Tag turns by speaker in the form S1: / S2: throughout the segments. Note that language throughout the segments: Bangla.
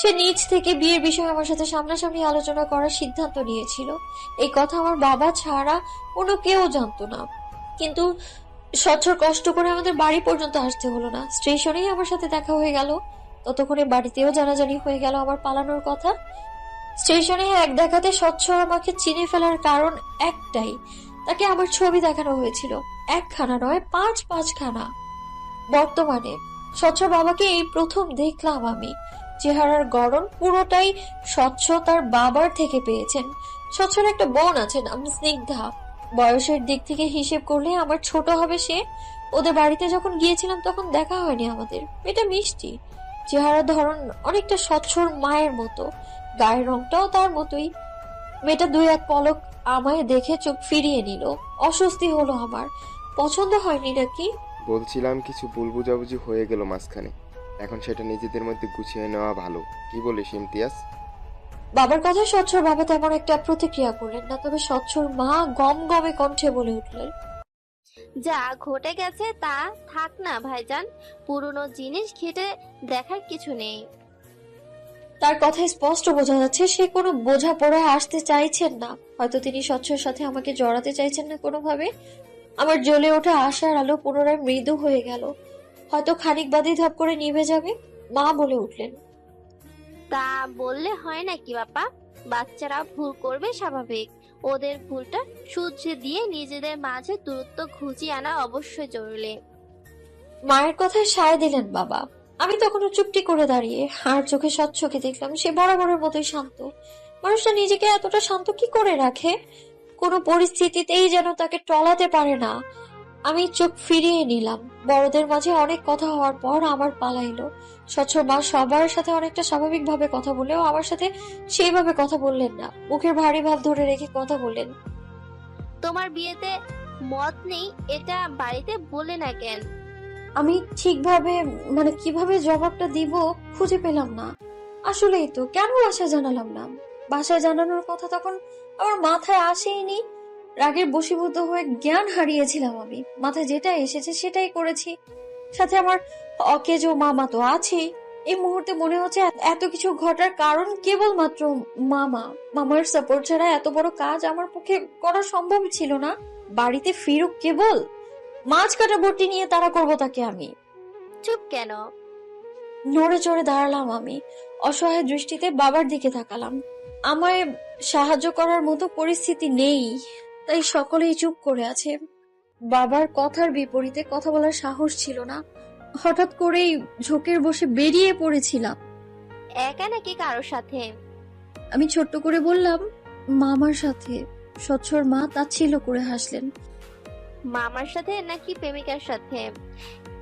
S1: সে নিজ থেকে বিয়ের বিষয়ে আমার সাথে সামনাসামনি আলোচনা করার সিদ্ধান্ত নিয়েছিল। এই কথা আমার বাবা ছাড়া অন্য কেউ জানতো না। কিন্তু সচ্ছর কষ্ট করে আমাদের বাড়ি পর্যন্ত আসতে হলো না। স্টেশনেই আমার সাথে দেখা হয়ে গেল। ততক্ষণে বাড়িতেও জানাজানি হয়ে গেল আমার পালানোর কথা। স্টেশনে এক দেখাতে স্বচ্ছ আমাকে চিনে ফেলার কারণ একটাই, তাকে আমার ছবি দেখানো হয়েছিল। একখানা নয় পাঁচ পাঁচখানা বর্তমানে স্বচ্ছ বাবাকে এই প্রথম দেখলাম আমি। চেহারার গড়ন পুরোটাই স্বচ্ছ তার বাবার থেকে পেয়েছেন। স্বচ্ছর একটা বোন আছে নাম স্নিগ্ধা। বয়সের দিক থেকে হিসেব করলে আমার ছোট হবে সে। ওদের বাড়িতে যখন গিয়েছিলাম তখন দেখা হয়নি আমাদের। এটা মিষ্টি। চেহারার ধরন অনেকটা স্বচ্ছর মায়ের মতো। গায়ের রংটাও তার মতোই। মেয়েটা দুই এক পলক আমায় দেখে চোখ ফিরিয়ে নিল। অস্বস্তি হলো আমার। পছন্দ হয়নি নাকি?
S2: বলছিলাম কিছু ভুল বুঝাবুঝি হয়ে গেল মাঝখানে। এখন সেটা নিজেদের মধ্যে গুছিয়ে নেওয়া ভালো। কি বলিস ইমতিয়াজ?
S1: বাবার কথা স্বচ্ছর বাবা তেমন একটা প্রতিক্রিয়া করলেন না তবে স্বচ্ছর মা গম গমে কণ্ঠে বলে উঠলেন
S3: যা ঘটে গেছে তা থাক না ভাইজান। পুরনো জিনিস ঘেটে দেখার কিছু নেই।
S1: তার কথায় স্পষ্ট বোঝা যাচ্ছে সে কোনো বোঝা পড়ায় আসতে চাইছেন না। হয়তো তিনি স্বচ্ছর সাথে আমাকে জড়াতে চাইছেন না কোনোভাবে। আমার জ্বলে ওঠা আশার আলো পুনরায় মৃদু হয়ে গেল। হয়তো খানিক বাদে ধাপ করে নিভে যাবে। মা বলে উঠলেন।
S3: তা বললে হয় নাকি বাপা? বাচ্চারা ভুল করবে স্বাভাবিক। ওদের ভুলটা সূর্যে দিয়ে নিজেদের মাঝে দূরত্ব ঘুচিয়ে আনা অবশ্যই জরুরি।
S1: মায়ের কথায় সায় দিলেন বাবা। আমি তখনও চুপটি করে দাঁড়িয়ে আর চোখে স্বচ্ছকে দেখলাম সে বরাবরের মতোই শান্ত। মানুষটা নিজেকে এতটা শান্ত কি করে রাখে? কোনো পরিস্থিতিতেই যেন তাকে টলাতে পারে না। আমি চোখ ফিরিয়ে নিলাম। বড়দের মাঝে অনেক কথা হওয়ার পর আমার পালাইলো স্বচ্ছ মা সবার সাথে অনেকটা স্বাভাবিকভাবে কথা বললেও আমার সাথে সেইভাবে কথা বললেন না। মুখের ভারী ভাব ধরে রেখে কথা বললেন
S3: তোমার বিয়েতে মত নেই এটা বাড়িতে বলে না কেন?
S1: আমি ঠিকভাবে মানে কীভাবে জবাবটা দিব খুঁজে পেলাম না। আসলেই তো কেন বাসায় জানালাম না? বাসায় জানানোর কথা তখন আমার মাথায় আসেইনি। রাগের বশীভূত হয়ে জ্ঞান হারিয়েছিলাম আমি। মাথায় যেটা এসেছে সেটাই করেছি। সাথে আমার অকেজো মামা তো আছেই। এই মুহূর্তে মনে হচ্ছে এত- এত কিছু ঘটার কারণ কেবলমাত্র মামা। মামার সাপোর্ট ছাড়া এত বড় কাজ আমার পক্ষে করা সম্ভব ছিল না। বাড়িতে ফিরুক কেবল। মাছ কাটা বটি নিয়ে তারা করব তাকে আমি।
S3: চুপ কেন?
S1: নড়ে চড়ে দাঁড়ালাম আমি। অসহায় দৃষ্টিতে বাবার দিকে তাকালাম। আমায় সাহায্য করার মতো পরিস্থিতি নেই। তাই সকলেই চুপ করে আছে। বাবার কথার বিপরীতে কথা বলার সাহস ছিল না। হঠাৎ করেই ঝোঁকের বসে বেরিয়ে পড়েছিলাম।
S3: একা নাকি কারোর সাথে?
S1: আমি ছোট্ট করে বললাম মামার সাথে। স্বচ্ছর মা তাচ্ছিল্য করে হাসলেন।
S3: মামার সাথে নাকি প্রেমিকার সাথে?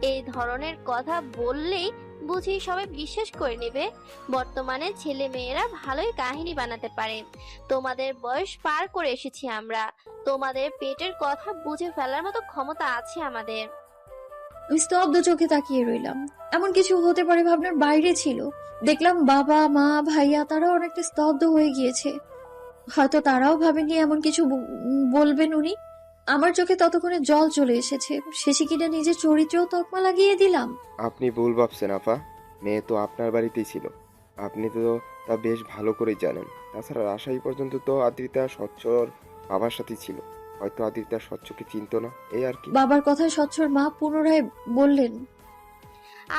S3: এই ধরনের কথা বললেই বুঝি সবাই বিশ্বাস করে নেবে, বর্তমানে ছেলে মেয়েরা ভালোই কাহিনী বানাতে পারে। তোমাদের বয়স পার করে এসেছি আমরা। তোমাদের পেটের কথা বুঝে ফেলার মতো ক্ষমতা আছে আমাদের।
S1: আমি স্তব্ধ চোখে তাকিয়ে রইলাম। এমন কিছু হতে পারে ভাবনার বাইরে ছিল। দেখলাম বাবা, মা, ভাইয়া তারাও অনেকটা স্তব্ধ হয়ে গিয়েছে। হয়তো তারাও ভাবেনি এমন কিছু বলবেন উনি। আমার চোখে ততক্ষণে জল চলে এসেছে। শেষে কিনা নিজের চরিত্রেও তকমা লাগিয়ে দিলাম।
S2: আপনি ভুল ভাবছেন আপা। মেয়ে তো আপনার বাড়িতেই ছিল। আপনি তো তা বেশ ভালো করেই জানেন। তাছাড়া রাজশাহী পর্যন্ত তো আদ্রিতা স্বচ্ছর বাবার সাথেই ছিল। হয়তো আদ্রিতা স্বচ্ছকে চিনতো না এই আর কি।
S1: বাবার কথায় স্বচ্ছর মা পুনরায় বললেন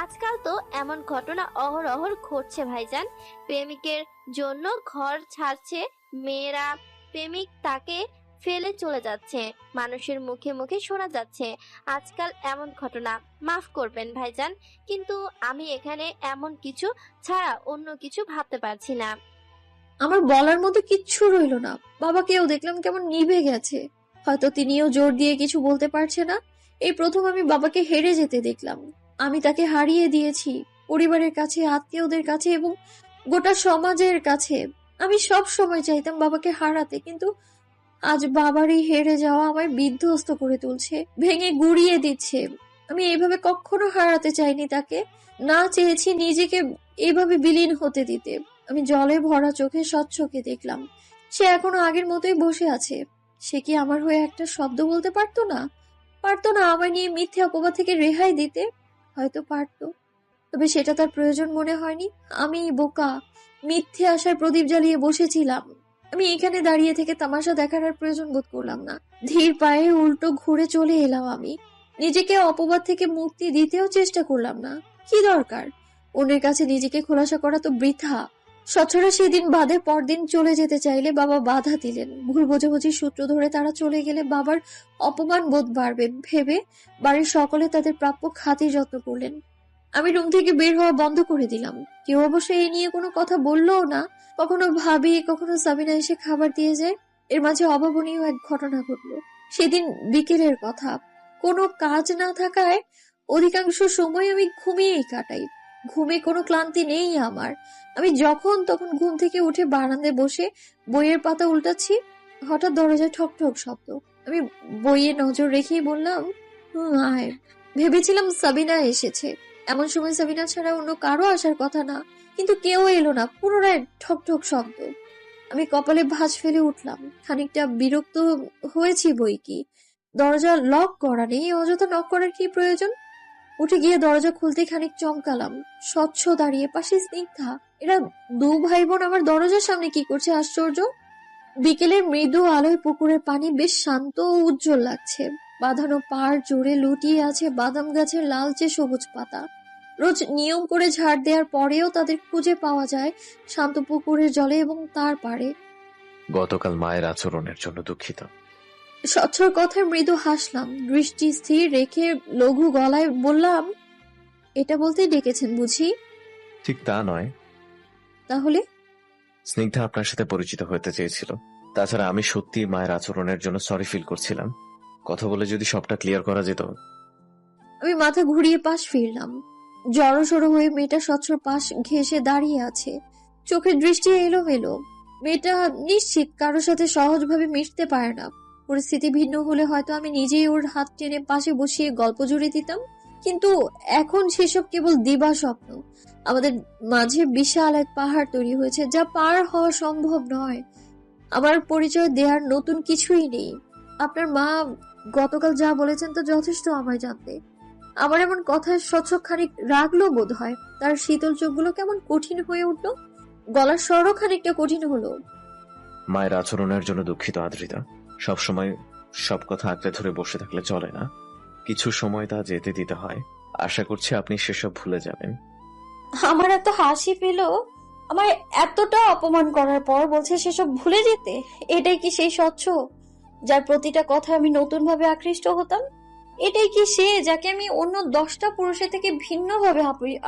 S3: আজকাল তো এমন ঘটনা অহরহর ঘটছে ভাইজান। প্রেমিকের জন্য ঘর ছাড়ছে মেয়েরা। প্রেমিক তাকে ফেলে চলে যাচ্ছে। মানুষের মুখে মুখে শোনা যাচ্ছে, আজকাল এমন ঘটনা, মাফ করবেন ভাইজান, কিন্তু আমি এখানে এমন কিছু ছাড়া অন্য কিছু ভাবতে পারছি না।
S1: আমার বলার মতো কিচ্ছু রইল না। বাবাকেও দেখলাম কেমন নিভে গেছে। হয়তো তিনিও জোর দিয়ে কিছু বলতে পারছে না। এই প্রথম আমি বাবাকে হেরে যেতে দেখলাম। আমি তাকে হারিয়ে দিয়েছি, পরিবারের কাছে, আত্মীয়দের কাছে এবং গোটা সমাজের কাছে। আমি সব সময় চাইতাম বাবাকে হারাতে, কিন্তু আজ বাবারই হেরে যাওয়া আমায় বিধ্বস্ত করে তুলছে, ভেঙে গুড়িয়ে দিচ্ছে। আমি এইভাবে কখনো হারাতে চাইনি তাকে, না চেয়েছি নিজেকে এভাবে বিলীন হতে দিতে। আমি জলে ভরা চোখে স্বচ্ছকে দেখলাম, সে এখনও আগের মতোই বসে আছে। সে কি আমার হয়ে একটা শব্দ বলতে পারতো না? পারতো না আমায় নিয়ে মিথ্যে অপবাদ থেকে রেহাই দিতে? হয়তো পারতো। তবে সেটা তার প্রয়োজন মনে হয়নি। আমি বোকা, মিথ্যে আশায় প্রদীপ জ্বালিয়ে বসেছিলাম। আমি এখানে দাঁড়িয়ে থেকে তামাশা দেখার আর প্রয়োজন বোধ করলাম না। ধীর পায়ে উল্টো ঘুরে চলে এলাম আমি। নিজেকে অপবাদ থেকে মুক্তি দিতেও চেষ্টা করলাম না। কি দরকার? অন্যের কাছে নিজেকে খোলাসা করা তো বৃথা। স্বচ্ছরা সেদিন বাদে পরদিন চলে যেতে চাইলে বাবা বাধা দিলেন। ভুল বোঝাবুঝির সূত্র ধরে তারা চলে গেলে বাবার অপমান বোধ বাড়বে। ভেবে বাড়ির সকলে তাদের প্রাপ্য খাতির যত্ন করলেন। আমি রুম থেকে বের হওয়া বন্ধ করে দিলাম। কেউ অবশ্য এই নিয়ে কোনো কথা বললও না। কখনো ভাবি কখনো সাবিনা এসে খাবার দিয়ে যায়। এর মাঝে অভাবনীয় এক ঘটনা ঘটলো। সেদিন বিকেলের কথা। কোনো কাজ না থাকায় অধিকাংশ সময় আমি ঘুমিয়েই কাটাই। ঘুমে কোনো ক্লান্তি নেই আমার। আমি যখন তখন ঘুম থেকে উঠে বারান্দায় বসে বইয়ের পাতা উল্টাচ্ছি। হঠাৎ দরজায় ঠক ঠক শব্দ। আমি বইয়ে নজর রেখেই বললাম "হুম, আয়। ভেবেছিলাম সাবিনা এসেছে। এমন সময় সাবিনা ছাড়া অন্য কারও আসার কথা না, কিন্তু কেউ এলো না, পুনরায় ঠক ঠক শব্দ। আমি কপালে ভাঁজ ফেলে উঠলাম, খানিকটা বিরক্ত হয়েছি বই কি। দরজা লক করা নেই, অযথা নক করার কি প্রয়োজন? উঠে গিয়ে দরজা খুলতে খানিক চমকালাম, স্বচ্ছ দাঁড়িয়ে পাশে স্নিগ্ধা। এরা দু ভাই বোন আমার দরজার সামনে কি করছে, আশ্চর্য? বিকেলের মৃদু আলোয় পুকুরের পানি বেশ শান্ত ও উজ্জ্বল লাগছে। বাঁধানো পাড় জুড়ে লুটিয়ে আছে বাদাম গাছের লালচে সবুজ পাতা। রোজ নিয়ম করে ঝাড় দেওয়ার পরেও তাদের খুঁজে পাওয়া যায় শান্ত পুকুরের জলে এবং তার পাড়ে।
S4: গতকাল মায়ের আচরণের জন্য দুঃখিত।
S1: স্বচ্ছর কথায় মৃদু হাসলাম দৃষ্টি স্থির রেখে লঘু গলায় বললাম এটা বলতেই ডেকেছেন বুঝি?
S4: ঠিক তা নয়।
S1: তাহলে?
S4: স্নিগ্ধা আপনার সাথে পরিচিত হতে চেয়েছিল। তাছাড়া আমি সত্যি মায়ের আচরণের জন্য সরি ফিল করছিলাম। কথা বলে যদি সবটা ক্লিয়ার করা যেত।
S1: আমি মাথা ঘুরিয়ে পাশ ফিরলাম। জড়সড় হয়ে মেয়েটা স্বচ্ছর পাশ ঘেঁষে দাঁড়িয়ে আছে। চোখের দৃষ্টি এলোমেলো। মেয়েটা নিশ্চিত কারোর সাথে সহজভাবে মিশতে পারে না। পরিস্থিতি ভিন্ন হলে হয়তো আমি নিজেই ওর হাত টেনে পাশে বসিয়ে গল্প জুড়ে দিতাম। কিন্তু এখন সেসব কেবল দিবা স্বপ্ন। আমাদের মাঝে বিশাল এক পাহাড় তৈরি হয়েছে যা পার হওয়া সম্ভব নয়। আমার পরিচয় দেওয়ার নতুন কিছুই নেই। আপনার মা গতকাল যা বলেছেন তা যথেষ্ট আমায় জানতে। আমার এমন কথায় স্বচ্ছ খানিক রাগলো বোধ হয়। তার শীতল চোখগুলো কেমন কঠিন হয়ে উঠল। গলার স্বরও খানিকটা কঠিন হলো।
S4: মায়ের আচরণের জন্য দুঃখিত আদ্রিতা। সবসময় সব কথা আঁকড়ে ধরে বসে থাকলে চলে না। কিছু সময় তা যেতে দিতে হয়। আশা করছি আপনি সেসব ভুলে যাবেন।
S1: আমার এত হাসি পেল। আমার এতটা অপমান করার পর বলছে সেসব ভুলে যেতে। এটাই কি সেই স্বচ্ছ? যার প্রতিটা কথা আমি নতুন ভাবে আকৃষ্ট হতাম। এটাই কি সে যাকে আমি অন্য দশটা পুরুষের থেকে ভিন্নভাবে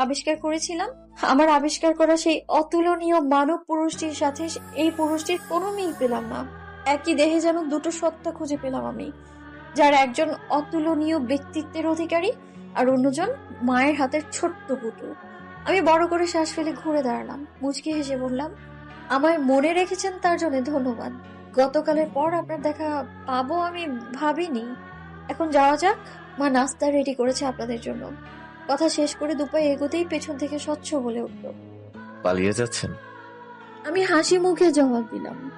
S1: আবিষ্কার করেছিলাম? আমার আবিষ্কার করা সেই অতুলনীয় মানব পুরুষটির সাথে এই পুরুষটির কোনো মিল পেলাম না। একই দেহে যেন দুটো সত্তা খুঁজে পেলাম আমি, যার একজন অতুলনীয় ব্যক্তিত্বের অধিকারী আর অন্যজন মায়ের হাতের ছোট্ট পুতুল আমি বড় করে শ্বাস ফেলে ঘুরে দাঁড়ালাম, মুচকি হেসে বললাম, আমায় মনে রেখেছেন তার জন্য ধন্যবাদ। গতকালের পর আপনার দেখা পাবো আমি ভাবিনি। এখন যাওয়া যাক। মা নাস্তা রেডি করেছে আপনাদের জন্য। কথা শেষ করে দুপায়ে এগোতেই পেছন থেকে স্বচ্ছ বলে উঠল
S4: পালিয়ে যাচ্ছেন?
S1: আমি হাসি মুখে জবাব দিলাম।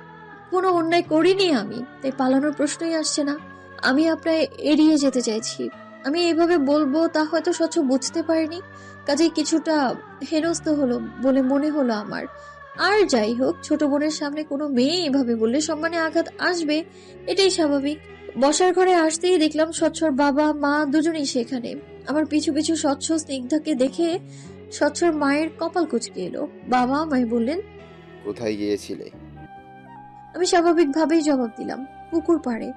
S1: কোনো অন্যায় করিনি আমি তাই পালানোর প্রশ্নই আসছে না। আমি আপনায় এড়িয়ে যেতে চাইছি। আমি এইভাবে বলব তা হয়তো স্বচ্ছ বুঝতে পারিনি। কাজেই কিছুটা হেনস্থ হলো বলে মনে হলো আমার। আর যাই হোক ছোট বোনের সামনে কোনো মেয়ে এভাবে বললে সম্মানে আঘাত আসবে এটাই স্বাভাবিক। বসার ঘরে আসতেই দেখলাম স্বচ্ছর বাবা মা দুজনেই সেখানে। আমার পিছু পিছু স্বচ্ছ স্নিগ্ধাকে দেখে স্বচ্ছর মায়ের কপাল কুচকে এলো। বাবা আমায় বললেন
S2: কোথায় গিয়েছিলে?
S1: আমি স্বাভাবিকভাবেই জবাব দিলাম পুকুর পাড়ে।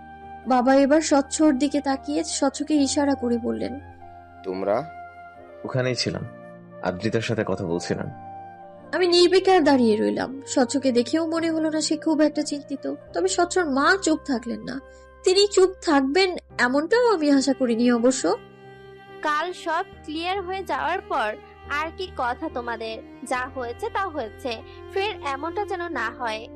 S1: বাবা এবার স্বচ্ছর দিকে তাকিয়ে স্বচ্ছকে ইশারা করে বললেন
S2: তোমরা?
S4: ওখানেই ছিলাম। আদ্রিতার সাথে কথা বলছিলাম।
S1: আমি নির্বিকার দাঁড়িয়ে রইলাম। স্বচ্ছকে দেখেও মনে হলো না সে খুব একটা চিন্তিত। তবে স্বচ্ছর মা চুপ থাকলেন না। তিনি চুপ থাকবেন এমনটাও আমি আশা করিনি অবশ্য।
S3: কাল সব ক্লিয়ার হয়ে যাওয়ার পর আর কি কথা তোমাদের? যা হয়েছে তা হয়েছে। ফের এমনটা যেন না হয়।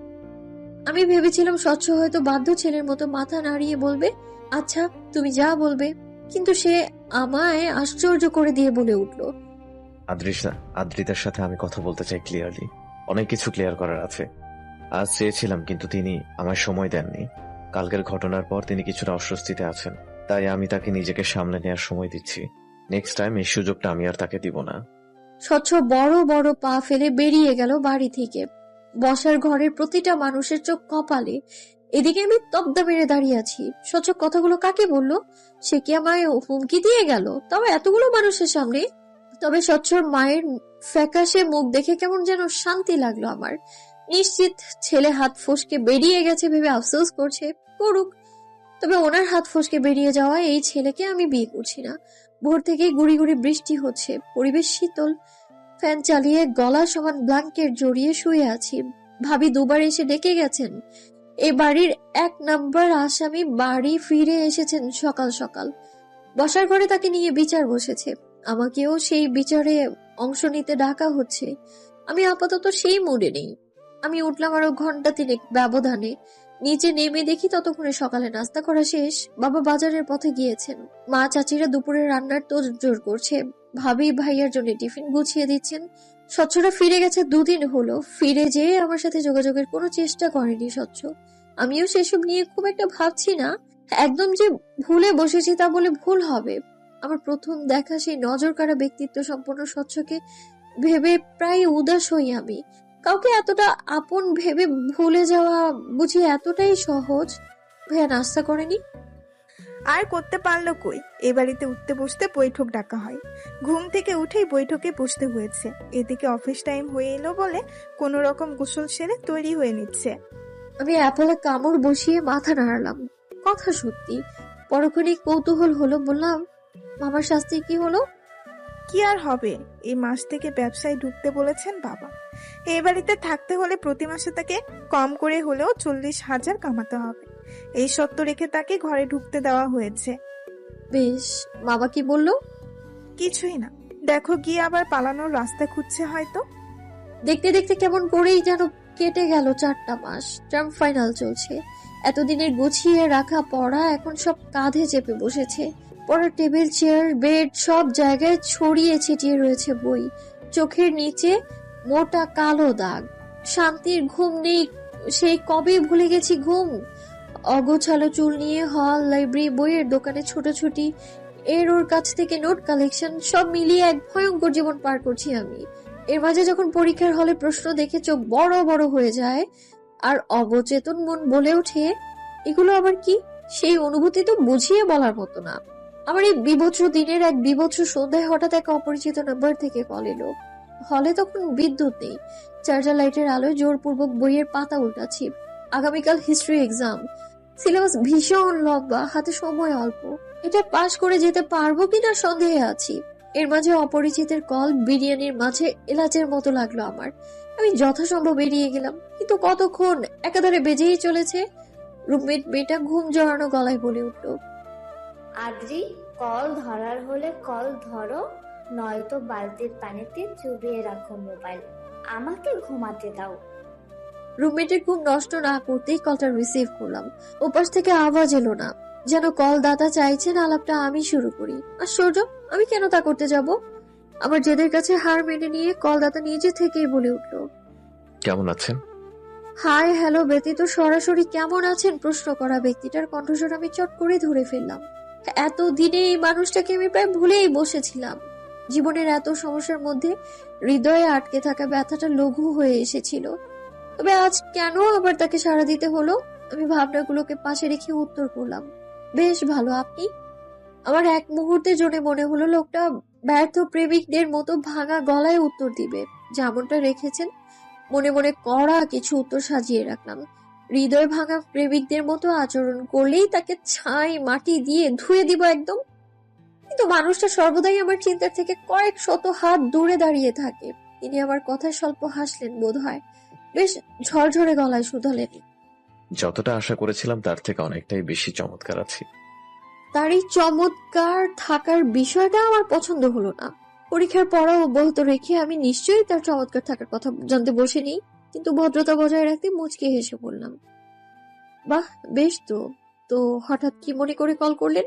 S1: আমি ভেবেছিলাম স্বচ্ছ হয়তো বাধ্য ছেলের মতো মাথা নাড়িয়ে বলবে আচ্ছা তুমি যা বলবে। কিন্তু সে আমায় আশ্চর্য করে দিয়ে বলে উঠল
S4: আদ্রিতা আদ্রিতার সাথে আমি কথা বলতে চাই ক্লিয়ারলি অনেক কিছু ক্লিয়ার করার আছে। আজ চেয়েছিলাম, কিন্তু তিনি আমার সময় দেননি। কালকের ঘটনার পর তিনি কিছুটা অস্বস্তিতে আছেন। তাই আমি তাকে নিজেকে সামলে নেওয়ার সময় দিচ্ছি। নেক্সট টাইম এই সুযোগটা আমি আর তাকে দিব না।
S1: স্বচ্ছ বড় বড় পা ফেলে বেরিয়ে গেল বাড়ি থেকে। বসার ঘরের প্রতিটা মানুষের চোখ কপালে। এদিকে আমি তব্দা মেরে দাঁড়িয়ে আছি। স্বচ্ছ কথাগুলো কাকে বলল? সে কি আমায় হুমকি দিয়ে গেল? তবে এতগুলো মানুষের সামনে? তবে স্বচ্ছর মায়ের ফ্যাকাশে মুখ দেখে কেমন যেন শান্তি লাগল আমার। নিশ্চিত ছেলে হাত ফসকে বেরিয়ে গেছে ভেবে আফসোস করছে, করুক। তবে ওনার হাত ফসকে বেরিয়ে যাওয়া এই ছেলেকে আমি বিয়ে করছি না। ভোর থেকেই গুড়ি গুড়ি বৃষ্টি হচ্ছে, পরিবেশ শীতল। ফ্যান চালিয়ে গলা সমান ব্ল্যাঙ্কেট জড়িয়ে শুয়ে আছি। ভাবি দুবার এসে ডেকে গেছেন। এ বাড়ির এক নাম্বার আসামি বাড়ি ফিরে এসেছেন সকাল সকাল। বসার ঘরে তাকে নিয়ে বিচার বসেছে। আমাকেও সেই বিচারে অংশ নিতে ডাকা হচ্ছে। আমি আপাতত সেই মুডে নেই। আমি উঠলাম আরও ঘণ্টা তিনেক ব্যবধানে। নিচে নেমে দেখি ততক্ষণে সকালে নাস্তা করা শেষ। বাবা বাজারের পথে গিয়েছেন। মা চাচিরা দুপুরে রান্নার তোড়জোড় করছে। ভাবি ভাইয়ার জন্য টিফিন গুছিয়ে দিচ্ছেন। স্বচ্ছরা ফিরে গেছে দুদিন হলো। ফিরে যেয়ে আমার সাথে যোগাযোগের কোনো চেষ্টা করেনি স্বচ্ছ। আমিও সেসব নিয়ে খুব একটা ভাবছি না। একদম যে ভুলে বসেছি তা বলে ভুল হবে। আমার প্রথম দেখা সেই নজর কাড়া ব্যক্তিত্ব সম্পন্ন স্বচ্ছকে ভেবে প্রায় উদাস হই আমি। কাউকে এতটা আপন ভেবে ভুলে যাওয়া বুঝি এতটাই সহজ। ভাইয়া নাস্তা করেনি?
S5: আর করতে পারল কই? এ বাড়িতে উঠতে বসতে বৈঠক ডাকা হয়। ঘুম থেকে উঠেই বৈঠকে বসতে হয়েছে। এদিকে অফিস টাইম হয়ে এলো বলে কোনো রকম গোসল সেরে তৈরি হয়ে নিচ্ছে।
S1: আমি অ্যাপলে কামড় বসিয়ে মাথা নাড়ালাম। কথা সত্যি। পরক্ষণে কৌতূহল হলো বললাম মামার শাস্তি কি হলো?
S5: কি আর হবে? এই মাস থেকে ব্যবসায় ঢুকতে বলেছেন বাবা। এই বাড়িতে থাকতে হলে প্রতি মাসে তাকে কম করে হলেও চল্লিশ হাজার কামাতে হবে। এই সত্য রেখে তাকে ঘরে ঢুকতে দেওয়া হয়েছে।
S1: বেশ বাবা কি বলল?
S5: কিছুই না। দেখো গিয়ে আবার পালানোর রাস্তা খুঁজছে হয়তো।
S1: দেখতে দেখতে কেমন করেই যেন কেটে গেল চারটা মাস। টার্ম ফাইনাল চলছে। এতদিনের গুছিয়ে রাখা পড়া এখন সব কাঁধে চেপে বসেছে। পড়ার টেবিল, চেয়ার, বেড সব জায়গায় ছড়িয়ে ছিটিয়ে রয়েছে বই। চোখের নিচে মোটা কালো দাগ। শান্তির ঘুম নেই, সেই কবে ভুলে গেছি ঘুম? অগোছালো চুল নিয়ে হল লাইব্রেরি বইয়ের দোকানে ছোটাছুটি এর ওর কাছ থেকে নোট কালেকশন, সব মিলিয়ে এক ভয়ঙ্কর জীবন পার করছি আমি। এর মাঝে যখন পরীক্ষার হলে প্রশ্ন দেখে চোখ বড় বড় হয়ে যায়, আর অবচেতন মন বলে ওঠে, এগুলো আবার কি? সেই অনুভূতি তো বুঝিয়ে বলার মতো না। আমার এই বিভৎস দিনের এক বিভৎস সন্ধ্যায় হঠাৎ এক অপরিচিত নাম্বার থেকে কল এলো। হলে তখন বিদ্যুৎ নেই। চার্জার লাইটের আলোয় জোরপূর্বক বইয়ের পাতা উল্টাচ্ছি। আগামীকাল হিস্ট্রি এক্সাম সিলেবাস ভীষণ লম্বা, হাতে সময় অল্প। এটা পাশ করে যেতে পারব কিনা সন্দেহে আছি। এর মাঝে অপরিচিতের কল বিরিয়ানির মাঝে এলাচের মতো লাগল আমার। আমি যথাসম্ভব এড়িয়ে গেলাম, কিন্তু কতক্ষণ? একাধারে বেজেই চলেছে। রুমমেট মেয়েটা ঘুম জড়ানো গলায় বলে উঠল
S6: আদ্রি কল ধরার হলে কল ধরো নয়তো বালতির পানিতে চুবিয়ে রাখো মোবাইল। আমাকে ঘুমাতে দাও।
S1: রুমমেটের ঘুম নষ্ট না করতেই কলটা রিসিভ করলাম। ওপাশ থেকে আওয়াজ এলো না। যেন কল দাতা চাইছেন আলাপটা আমি শুরু করি। আশ্চর্য আমি কেন তা করতে যাব? আমার জেদের কাছে হার মেনে নিয়ে কলদাতা নিজে থেকেই বলে উঠল।
S4: কেমন আছেন?
S1: হাই হ্যালো ব্যতীত সরাসরি কেমন আছেন প্রশ্ন করা ব্যক্তিটার কণ্ঠস্বর আমি চট করে ধরে ফেললাম। এত দিনে এই মানুষটাকে আমি প্রায় ভুলেই বসেছিলাম। জীবনের এত সমস্যার মধ্যে হৃদয়ে আটকে থাকা ব্যথাটা লঘু হয়ে এসেছিল। তবে আজ কেন আবার তাকে সাড়া দিতে হলো? আমি ভাবনাগুলোকে পাশে রেখে উত্তর করলাম। বেশ ভালো, আপনি? আমার এক মুহূর্তের জন্য মনে হলো লোকটা ব্যর্থ প্রেমিকদের মতো ভাঙা গলায় উত্তর দিবে। যেমনটা রেখেছেন, মনে মনে কড়া কিছু উত্তর সাজিয়ে রাখলাম। হৃদয় ভাঙা প্রেমিকদের মতো আচরণ করলেই তাকে ছাই মাটি দিয়ে ধুয়ে দিব একদম। কিন্তু মানুষটা সর্বদাই আমার চিন্তার থেকে কয়েক শত হাত দূরে দাঁড়িয়ে থাকে। তিনি আমার কথায় স্বল্প হাসলেন বোধ হয় বেশ ঝরঝরে গলায় শুধালেন।
S4: যতটা আশা করেছিলাম তার থেকে অনেকটাই বেশি চমৎকার আছি।
S1: তার এই চমৎকার থাকার বিষয়টা আমার পছন্দ হলো না। পরীক্ষার পড়া অব্যাহত রেখে আমি নিশ্চয়ই তার চমৎকার থাকার কথা জানতে বসিনি কিন্তু ভদ্রতা বজায় রাখতে মুচকে হেসে বললাম, বাহ, বেশ তো। তো হঠাৎ কি মনে করে কল করলেন?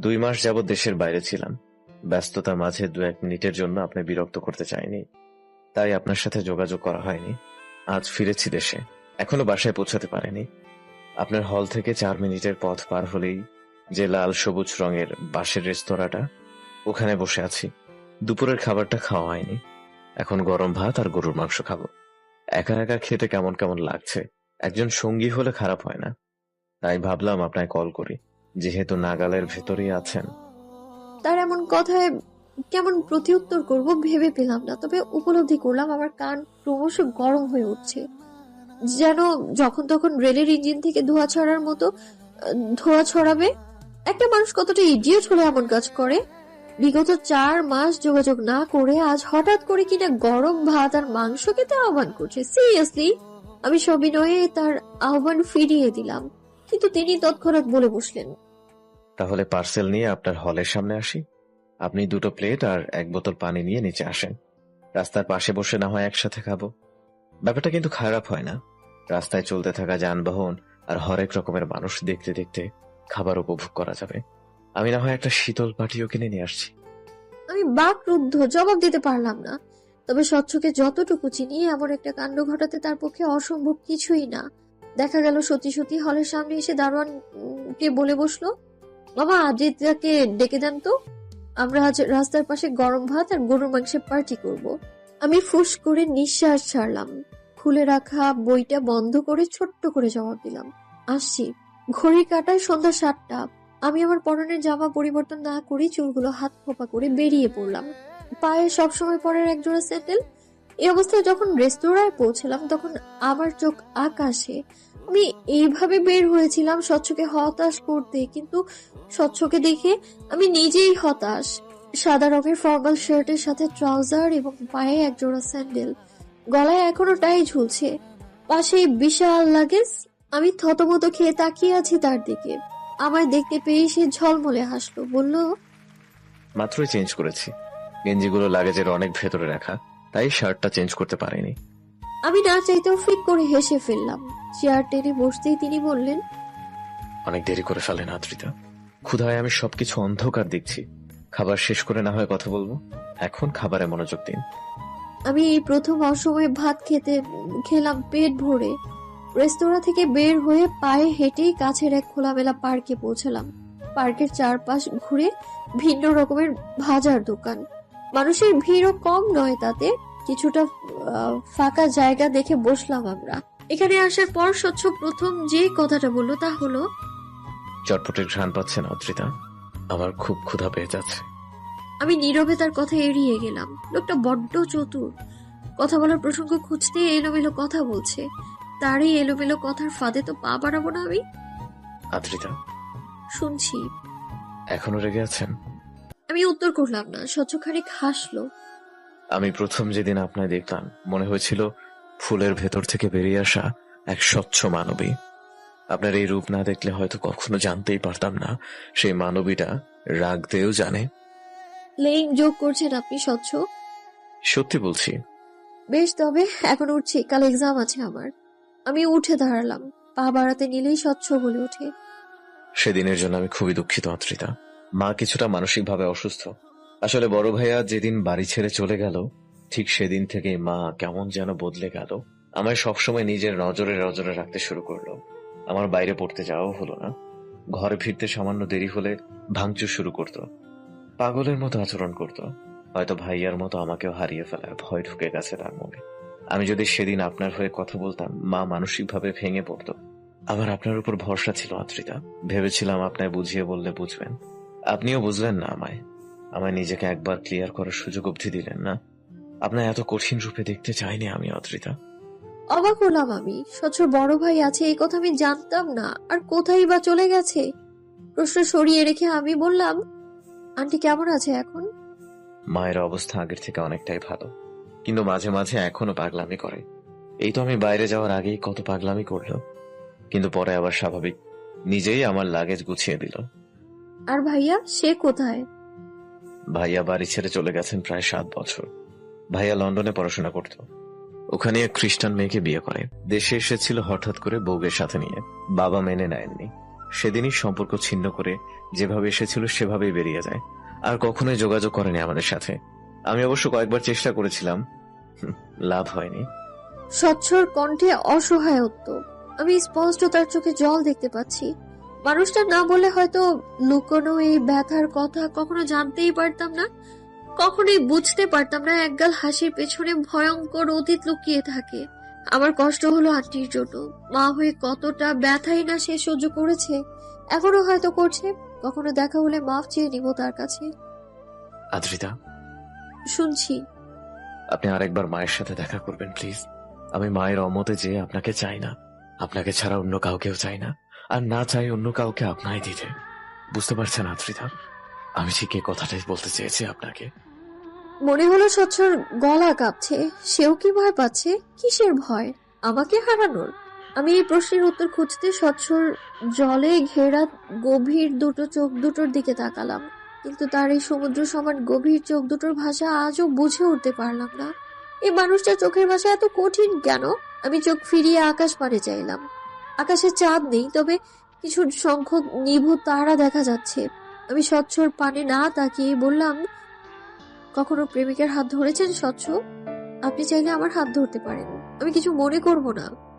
S4: দুই মাস যাবৎ দেশের বাইরে ছিলাম। ব্যস্ততার মাঝে দু এক মিনিটের জন্য আপনি বিরক্ত করতে চাইনি। তাই আপনার সাথে যোগাযোগ করা হয়নি। আজ ফিরেছি দেশে। এখনও বাসায় পৌঁছাতে পারেনি। আপনার হল থেকে চার মিনিটের পথ পার হলেই যে লাল সবুজ রঙের বাঁশের রেস্তোরাঁটা, ওখানে বসে আছি। দুপুরের খাবারটা খাওয়া হয়নি। এখন গরম ভাত আর গরুর মাংস খাব। একা একা খেতে কেমন কেমন লাগছে? একজন সঙ্গী হলে খারাপ হয় না? তাই ভাবলাম আপনায় কল করি, যেহেতু নাগালের ভেতরেই আছেন।
S1: তার এমন কথায় কেমন প্রতিউত্তর করব ভেবে পেলাম না, তবে উপলব্ধি করলাম আমার কান ক্রমশ গরম হয়ে উঠছে। যেন যখন তখন রেলের ইঞ্জিন থেকে ধোঁয়া ছড়ার মতো ধোঁয়া ছড়াবে? একটা মানুষ কতটা ইডিয়েট হলে এমন কাজ করে? বিগত চার মাস যোগাযোগ না করে আজ হঠাৎ করে কিনা গরম ভাত আর মাংস খেতে আহ্বান করছে। সিরিয়াসলি আমি সবিনয়ে তার আহ্বান ফিরিয়ে দিলাম। কিন্তু তিনি তৎক্ষণাৎ বলে বসলেন।
S4: তাহলে পার্সেল নিয়ে আপনার হলের সামনে আসি। আপনি দুটো প্লেট আর এক বোতল পানি নিয়ে নিচে আসেন। রাস্তার পাশে বসে না হয় একসাথে খাব। ব্যাপারটা কিন্তু খারাপ হয় না। রাস্তায় চলতে থাকা যানবাহন আর হরেক রকমের মানুষ দেখতে দেখতে খাবার উপভোগ করা যাবে। আমি না হয় একটা শীতল পাটিও কিনে নিয়ে আসছি।
S1: আমি বাকরুদ্ধ, জবাব দিতে পারলাম না। তবে স্বচ্ছকে যতটুকু চিনি, এমন একটা কাণ্ড ঘটাতে তার পক্ষে অসম্ভব কিছুই না। দেখা গেল সত্যি সত্যি হলের সামনে এসে দারোয়ান কে বলে বসল, বাবা, আদিত্যাকে ডেকে দেন তো। আমরা আজ রাস্তার পাশে গরম ভাত আর গরুর মাংসের পার্টি করব। আমি ফুস করে নিঃশ্বাস ছাড়লাম। খুলে রাখা বইটা বন্ধ করে ছোট্ট করে জবাব দিলাম, আসছি। ঘড়ি কাটায় সন্ধ্যা সাতটা। আমি আমার পরনের জামা পরিবর্তন না করে চুলগুলো হাত খোপা করে বেরিয়ে পড়লাম। পায়ে সবসময় পরের একজোড়া স্যান্ডেল। এই অবস্থায় যখন রেস্তোরাঁয় পৌঁছলাম, তখন আমার চোখ আকাশে। আমি এইভাবে বের হয়েছিলাম স্বচ্ছকে হতাশ করতে, কিন্তু স্বচ্ছকে দেখে আমি নিজেই হতাশ। সাদা রঙের ফর্মাল শার্টের সাথে ট্রাউজার এবং পায়ে এক জোড়া স্যান্ডেল। গলায় এখনও টাই ঝুলছে। পাশে বিশাল লাগেজ। আমি থতমত খেয়ে তাকিয়ে আছি তার দিকে। আমায় দেখতে পেয়ে সে ঝলমলে হাসলো বলল
S4: মাত্রই চেঞ্জ করেছি। গেঞ্জিগুলো লাগেজের অনেক ভেতরে রাখা তাই শার্টটা চেঞ্জ করতে পারিনি।
S1: আমি না চাইতেও ফিক করে হেসে ফেললাম। চেয়ার টেনে বসতেই তিনি বললেন
S4: অনেক দেরি করে ফেলেন আদ্রিতা। ক্ষুধায় আমি সবকিছু অন্ধকার দেখছি। খাবার শেষ করে না হয় কথা বলব? এখন খাবারে মনোযোগ দিন।
S1: আমি এই প্রথম অসময়ে ভাত খেতে খেলাম পেট ভরে। রেস্তোরাঁ থেকে বের হয়ে পায়ে হেঁটেই কাছের এক খোলামেলা পার্কে পৌঁছলাম। পার্কের চারপাশ ঘুরে ভিন্ন রকমের ভাজার দোকান। মানুষের ভিড়ও কম নয় তাতে কিছুটা ফাঁকা জায়গা দেখে বসলাম আমরা। এখানে আসার পর স্বচ্ছ প্রথম যে কথাটা বলল তা হলো
S4: চটপটের ঘ্রাণ পাচ্ছেন অদ্রিতা আমার খুব ক্ষুধা পেয়ে যাচ্ছে।
S1: আমি নীরবে তার কথা এড়িয়ে গেলাম। লোকটা বড্ড চতুর। কথা বলার প্রসঙ্গ খুঁজতে এলোমেলো কথা বলছে। তার এই এলোমেলো কথার ফাঁদে তো পা বাড়াবো না আমি?
S4: আদ্রিতা
S1: শুনছি।
S4: এখনও রেগে আছেন?
S1: আমি উত্তর করলাম না স্বচ্ছ খানিক হাসলো।
S4: আমি প্রথম যেদিন আপনায় দেখলাম মনে হয়েছিল ফুলের ভেতর থেকে বেরিয়ে আসা এক স্বচ্ছ মানবী। আপনার এই রূপ না দেখলে হয়তো কখনো জানতেই পারতাম না সেই মানবীটা রাগ রাগতেও জানে।
S1: লেইং যোগ করছেন আপনি স্বচ্ছ?
S4: সত্যি বলছি।
S1: বেশ তবে এখন উঠছি কাল এক্সাম আছে আমার। আমি উঠে দাঁড়ালাম। পা বাড়াতে নিলেই স্বচ্ছ বলে ওঠে।
S4: সেদিনের জন্য আমি খুবই দুঃখিত অত্রিতা মা কিছুটা মানসিকভাবে অসুস্থ। আসলে বড় ভাইয়া যেদিন বাড়ি ছেড়ে চলে গেল, ঠিক সেদিন থেকে মা কেমন যেন বদলে গেল। আমায় সবসময় নিজের নজরে নজরে রাখতে শুরু করল। আমার বাইরে পড়তে যাওয়াও হলো না। ঘরে ফিরতে সামান্য দেরি হলে ভাঙচুর শুরু করত। পাগলের মতো আচরণ করত। হয়তো ভাইয়ার মতো আমাকেও হারিয়ে ফেলার ভয় ঢুকে গেছে তার মনে। আমি যদি সেদিন আপনার হয়ে কথা বলতাম মা মানসিকভাবে ভেঙে পড়তো। আমার আপনার উপর ভরসা ছিল আত্রিতা ভেবেছিলাম আপনায় বুঝিয়ে বললে বুঝবেন। আপনিও বুঝলেন না আমায়। আমায় নিজেকে একবার ক্লিয়ার করার সুযোগ অবধি দিলেন না। আপনার এত কঠিন রূপে দেখতে চাইনি আমি অদ্রিতা
S1: অবাক হলাম আমি। স্বচ্ছ বড় ভাই আছে এই কথা আমি জানতাম না। আর কোথায় বা চলে গেছে? প্রশ্ন সরিয়ে রেখে আমি বললাম আন্টি কেমন আছে এখন?
S4: মায়ের অবস্থা আগের থেকে অনেকটাই ভালো। কিন্তু মাঝে মাঝে এখনও পাগলামি করে। এই তো আমি বাইরে যাওয়ার আগেই কত পাগলামি করল। কিন্তু পরে আবার স্বাভাবিক নিজেই আমার লাগেজ গুছিয়ে দিল।
S1: আর ভাইয়া সে কোথায়?
S4: ভাইয়া বাড়ি ছেড়ে চলে গেছেন প্রায় সাত বছর। ভাইয়া লন্ডনে পড়াশোনা করত। ওখানে এক খ্রিস্টান মেয়েকে বিয়ে করে। দেশে এসেছিল হঠাৎ করে বউয়ের সাথে নিয়ে। বাবা মেনে নেননি সেদিনই সম্পর্ক ছিন্ন করে যেভাবে এসেছিল সেভাবেই বেরিয়ে যায়। আর কখনোই যোগাযোগ করেনি আমাদের সাথে। আমি অবশ্য কয়েকবার চেষ্টা করেছিলাম লাভ হয়নি।
S1: স্বচ্ছর কণ্ঠে অসহায়ত্ব আমি স্পষ্ট তার চোখে জল দেখতে পাচ্ছি। মানুষটা না বলে হয়তো লুকোনো এই ব্যথার কথা কখনো জানতেই পারতাম না। কখনোই বুঝতে পারতাম না একগাল হাসির পেছনে ভয়ঙ্কর অতীত লুকিয়ে থাকে। আমার কষ্ট হলো আন্টির জন্য। মা হয়ে কতটা ব্যথাই না সে সহ্য করেছে এখনও হয়তো করছে। কখনো দেখা হলে মাফ চেয়ে নিব তার কাছে।
S4: আদ্রিতা?
S1: শুনছি।
S4: আপনি আরেকবার মায়ের সাথে দেখা করবেন, প্লিজ। আমি মায়ের অমতে যে আপনাকে চাই না, আপনাকে ছাড়া অন্য কাউকেও চাই না, আর না চাই অন্য কাউকে আপনাই দিতে। বুঝতে পারছেন আদ্রিতা আমি ঠিক এই কথাটাই বলতে চেয়েছি আপনাকে।
S1: মনে হলো স্বচ্ছর গলা কাঁপছে, সেও কি ভয় পাচ্ছে? কিসের ভয়? আমাকে হারানোর? আমি এই প্রশ্নের উত্তর খুঁজতে স্বচ্ছর জলে ঘেরা গভীর দুটো চোখ দুটোর দিকে তাকালাম। কিন্তু তার এই সমুদ্র সমান গভীর চোখ দুটোর ভাষা আজও বুঝে উঠতে পারলাম না। এই মানুষটা চোখের ভাষা এত কঠিন কেন? আমি চোখ ফিরিয়ে আকাশ পানে চাইলাম। আকাশে চাঁদ নেই, তবে কিছু সংখ্যক নিভু তারা দেখা যাচ্ছে। আমি স্বচ্ছর পানে না তাকিয়ে বললাম, কখনো প্রেমিকের হাত ধরেছেন স্বচ্ছ? আপনি চাইলে আমার হাত ধরতে পারেন। আমি কিছু মনে করব না।